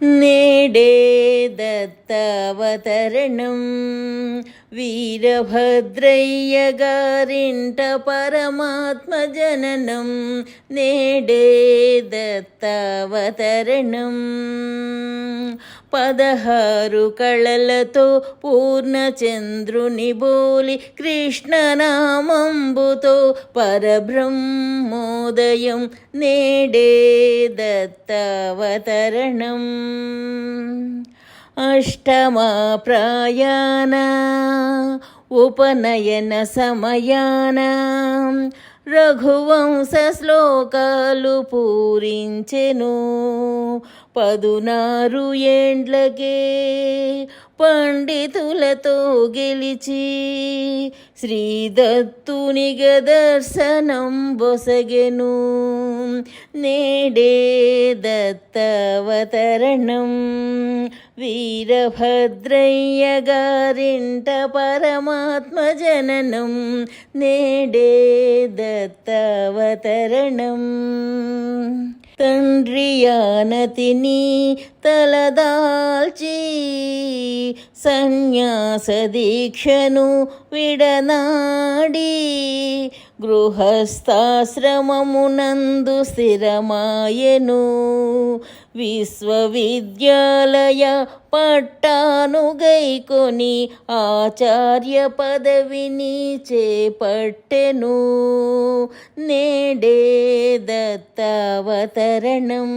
నేడే దత్తావతరణం వీరభద్రయ్య గారింట పరమాత్మ జననం నేడే దత్తావతరణం పదహారు కళలతో పూర్ణచంద్రుని బోలి కృష్ణనామంబుతో పరబ్రహ్మోదయం ഉദയം നേടേ ദത്തവതരണം अष्टमप्रायाना उपनयनसमयानाम् రఘువంశ శ్లోకాలు పూరించెను. పదునారు ఏండ్లకే పండితులతో గెలిచి శ్రీదత్తుని దర్శనం బొసగెను. నేడే దత్తవతరణం వీరభద్రయ్య గారింట పరమాత్మ జననం నేడే దత్తవతరణం. తండ్రి ఆనతిని తలదాల్చి సన్యాస దీక్షను విడనాడి గృహస్థాశ్రమమునందు స్థిరమాయను. విశ్వవిద్యాలయ పట్టాను గైకొని ఆచార్య పదవిని చేపట్టెను. నేడే దత్తావతరణం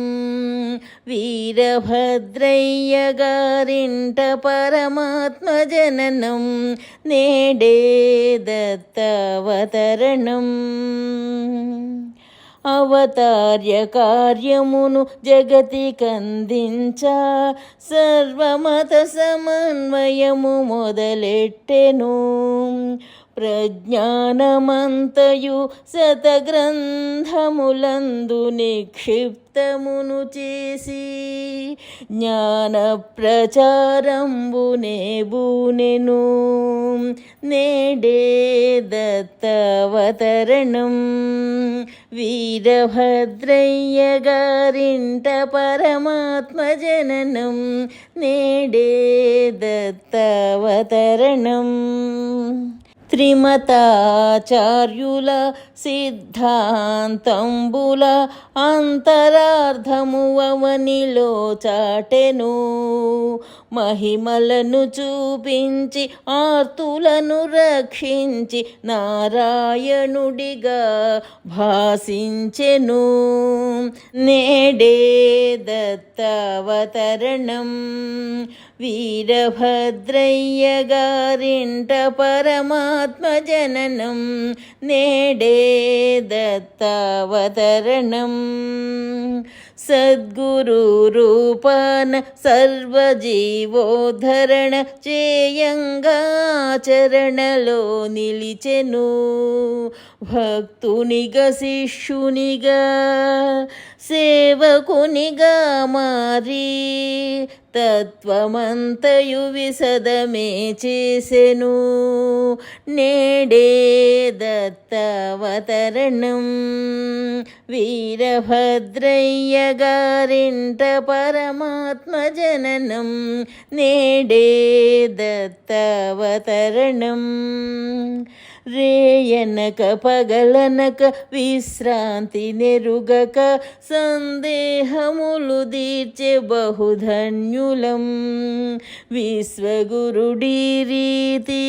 వీరభద్రయ్య గారింట పరమాత్మ జననం. నేడే దత్తావతరణం అవతార్య కార్యమును జగతి కందించ సర్వమత సమన్వయము మొదలెట్టెను. ప్రజ్ఞానమంతయు శతగ్రంథములందు నిక్షిప్తమును చేసి జ్ఞాన ప్రచారంబునే బూనెను నేడే దత్తవతరణం. వీరభద్రయ్య గారింట పరమాత్మ జననం నేడే దత్తవతరణం త్రిమతాచార్యుల సిద్ధాంతంబుల అంతరార్థము అవనిలో చాటెను. మహిమలను చూపించి ఆర్తులను రక్షించి నారాయణుడిగా భాసించెను. నేడే దత్తవతరణం. వీరభద్రయ్య గారింట పరమాత్మ జననం నేడే దత్తావతరణం. సద్గురు రూపాన సర్వజీవోద్ధరణ చేయంగాచరణలో నిలిచెను. భక్తునిగా శిష్యునిగా సేవకునిగా మారి తత్వమంతయు విసదమే చేసెను. నేడే దత్తవతరణం. వీరభద్రయ్య గారింట పరమాత్మ జననం. నేడే దత్తవతరణం. రేయనక పగలనక విశ్రాంతి నెరుగక సందేహములు తీర్చే బహుధన్యులం విశ్వగురుడి రీతి.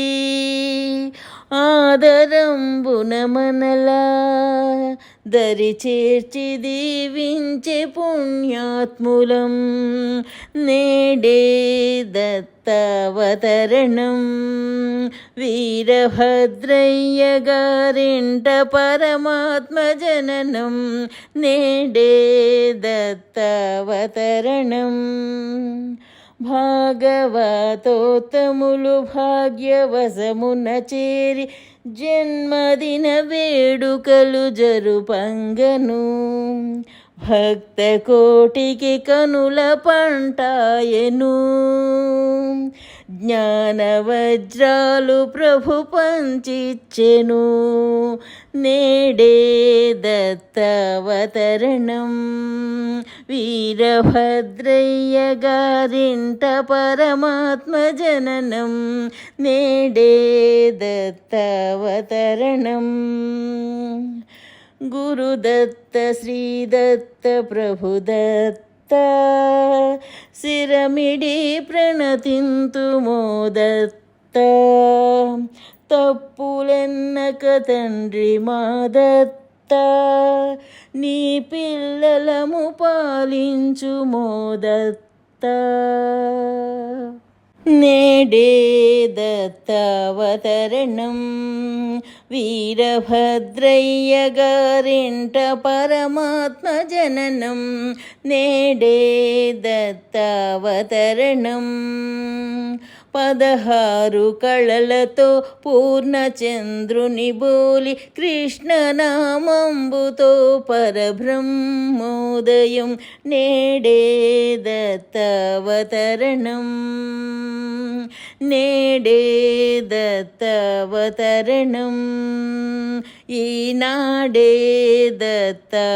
ఆదరంబున మనలా దరి చేర్చి దీవించే పుణ్యాత్ములం నేడే దత్తవతరణం. వీరభద్రయ్య గారింట పరమాత్మ జననం నేడే దత్తవతరణం. భాగవతోత్తములు భాగ్యవశమున చేరి జన్మదిన వేడుకలు జరుపంగను. భక్త కోటికి కనుల పంటాయను. జ్ఞాన వజ్రాలు ప్రభు పంచిచ్చెను. నేడే దత్తవతరణం. వీరభద్రయ్య గారింట పరమాత్మ జననం. నేడే దత్తవతరణం. గురుదత్త శ్రీదత్త ప్రభుదత్త. శిరమిడి ప్రణతింతు మోదత్త. తప్పులెన్నక తండ్రి మాదత్త. నీ పిల్లలము పాలించు మోదత్త. నేడే దత్తవతరణం. వీరభద్రయ్య గారింట పరమాత్మ జననం నేడే దత్తవతరణం పదహారు కళలతో పూర్ణచంద్రుని బోలి కృష్ణనామంబుతో పరబ్రహ్మోదయం నేడే దత్తవతరణం నేడే దత్తవతరణం ఈనాడే దత్తవతరణం